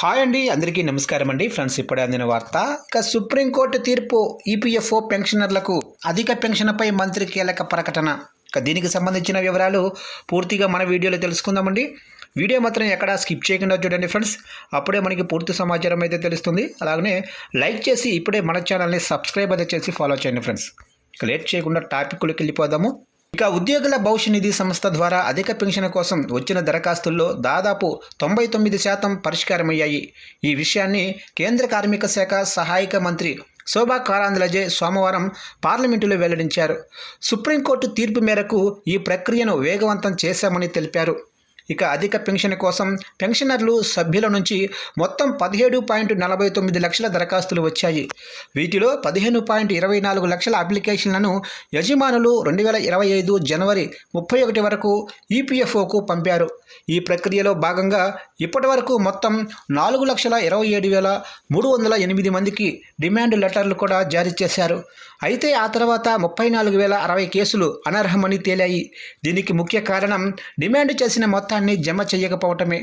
Hi అండి అందరికీ నమస్కారం అండి. ఫ్రెండ్స్ ఇప్పుడే అందిన వార్త ఇక సుప్రీంకోర్టు తీర్పు ఈపీఎఫ్ఓ పెన్షనర్లకు అధిక పెన్షన్పై మంత్రి కీలక ప్రకటన. ఇక దీనికి సంబంధించిన వివరాలు పూర్తిగా మన వీడియోలో తెలుసుకుందామండి. వీడియో మాత్రం ఎక్కడా స్కిప్ చేయకుండా చూడండి ఫ్రెండ్స్. అప్పుడే మనకి పూర్తి సమాచారం అయితే తెలుస్తుంది. అలాగనే లైక్ చేసి ఇప్పుడే మన ఛానల్ని సబ్స్క్రైబ్ అయితే చేసి ఫాలో చేయండి ఫ్రెండ్స్. ఇక లేట్ చేయకుండా టాపిక్లోకి వెళ్ళిపోదాము. ఇక ఉద్యోగుల భవిష్య నిధి సంస్థ ద్వారా అధిక పెన్షన్ కోసం వచ్చిన దరఖాస్తుల్లో దాదాపు తొంభై తొమ్మిది శాతం పరిష్కారమయ్యాయి. ఈ విషయాన్ని కేంద్ర కార్మిక శాఖ సహాయక మంత్రి శోభా కారాంధ్లజే సోమవారం పార్లమెంటులో వెల్లడించారు. సుప్రీంకోర్టు తీర్పు మేరకు ఈ ప్రక్రియను వేగవంతం చేశామని తెలిపారు. ఇక అధిక పెన్షన్ కోసం పెన్షనర్లు సభ్యుల నుంచి మొత్తం పదిహేడు పాయింట్ నలభై తొమ్మిది లక్షల దరఖాస్తులు వచ్చాయి. వీటిలో పదిహేను పాయింట్ ఇరవై నాలుగు లక్షల అప్లికేషన్లను యజమానులు రెండు వేల ఇరవై ఐదు జనవరి ముప్పై ఒకటి వరకు ఈపీఎఫ్ఓకు పంపారు. ఈ ప్రక్రియలో భాగంగా ఇప్పటి వరకు మొత్తం నాలుగు లక్షల ఇరవై ఏడు వేల మూడు వందల ఎనిమిది మందికి డిమాండ్ లెటర్లు కూడా జారీ చేశారు. అయితే ఆ తర్వాత ముప్పై నాలుగు వేల అరవై కేసులు అనర్హమని తేలాయి. దీనికి ముఖ్య కారణం డిమాండ్ చేసిన మొత్తాన్ని జమ చేయకపోవటమే.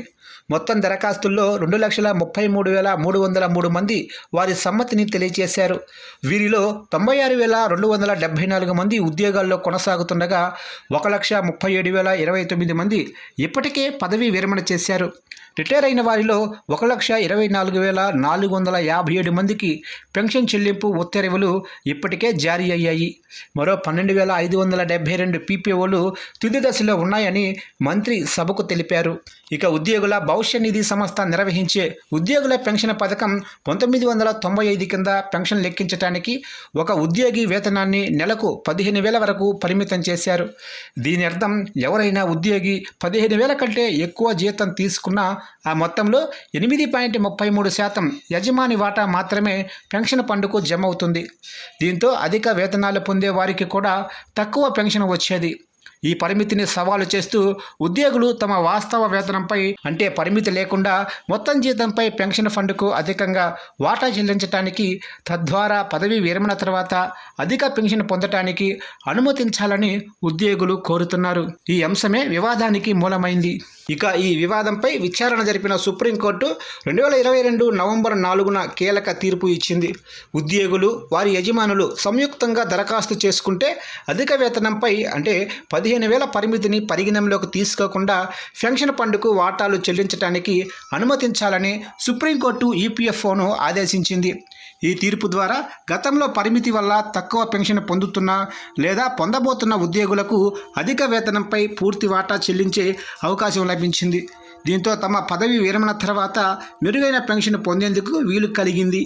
మొత్తం దరఖాస్తుల్లో రెండు లక్షల ముప్పై మూడు వేల మూడు వందల మూడు మంది వారి సమ్మతిని తెలియజేశారు. వీరిలో తొంభై ఆరు వేల రెండు వందల డెబ్బై నాలుగు మంది ఉద్యోగాల్లో కొనసాగుతుండగా ఒక లక్ష ముప్పై ఏడు వేల ఇరవై తొమ్మిది మంది ఇప్పటికే పదవీ విరమణ చేశారు. రిటైర్ అయిన వారిలో ఒక లక్ష ఇరవై నాలుగు వేల నాలుగు వందల యాభై ఏడు మందికి పెన్షన్ చెల్లింపు ఉత్తర్వులు ఇప్పటికే జారీ అయ్యాయి. మరో పన్నెండు వేల ఐదు వందల డెబ్బై రెండు పీపీఓలు తుది దశలో ఉన్నాయని మంత్రి సభకు తెలిపారు. ఇక ఉద్యోగుల భవిష్య నిధి సంస్థ నిర్వహించే ఉద్యోగుల పెన్షన్ పథకం పంతొమ్మిది వందల తొంభై ఐదు కింద పెన్షన్ లెక్కించడానికి ఒక ఉద్యోగి వేతనాన్ని నెలకు పదిహేను వేల వరకు పరిమితం చేశారు. దీని అర్థం ఎవరైనా ఉద్యోగి పదిహేను వేల కంటే ఎక్కువ జీతం తీసుకున్నా ఆ మొత్తంలో ఎనిమిది పాయింట్ ముప్పై మూడు శాతం యజమాని వాటా మాత్రమే పెన్షన్ పండుకు జమ అవుతుంది. దీంతో అధిక వేతనాలు పొందే వారికి కూడా తక్కువ పెన్షన్ వచ్చేది. ఈ పరిమితిని సవాలు చేస్తూ ఉద్యోగులు తమ వాస్తవ వేతనంపై అంటే పరిమితి లేకుండా మొత్తం జీతంపై పెన్షన్ ఫండ్కు అధికంగా వాటా చెల్లించడానికి తద్వారా పదవీ విరమణ తర్వాత అధిక పెన్షన్ పొందటానికి అనుమతించాలని ఉద్యోగులు కోరుతున్నారు. ఈ అంశమే వివాదానికి మూలమైంది. ఇక ఈ వివాదంపై విచారణ జరిపిన సుప్రీంకోర్టు రెండు వేల ఇరవై రెండు నవంబర్ నాలుగున కీలక తీర్పు ఇచ్చింది. ఉద్యోగులు వారి యజమానులు సంయుక్తంగా దరఖాస్తు చేసుకుంటే అధిక వేతనంపై అంటే పదిహేను పదిహేను వేల పరిమితిని పరిగణనలోకి తీసుకోకుండా పెన్షన్ ఫండ్కు వాటాలు చెల్లించడానికి అనుమతించాలని సుప్రీంకోర్టు ఈపీఎఫ్ఓను ఆదేశించింది. ఈ తీర్పు ద్వారా గతంలో పరిమితి వల్ల తక్కువ పెన్షన్ పొందుతున్న లేదా పొందబోతున్న ఉద్యోగులకు అధిక వేతనంపై పూర్తి వాటా చెల్లించే అవకాశం లభించింది. దీంతో తమ పదవి విరమణ తర్వాత మెరుగైన పెన్షన్ పొందేందుకు వీలు కలిగింది.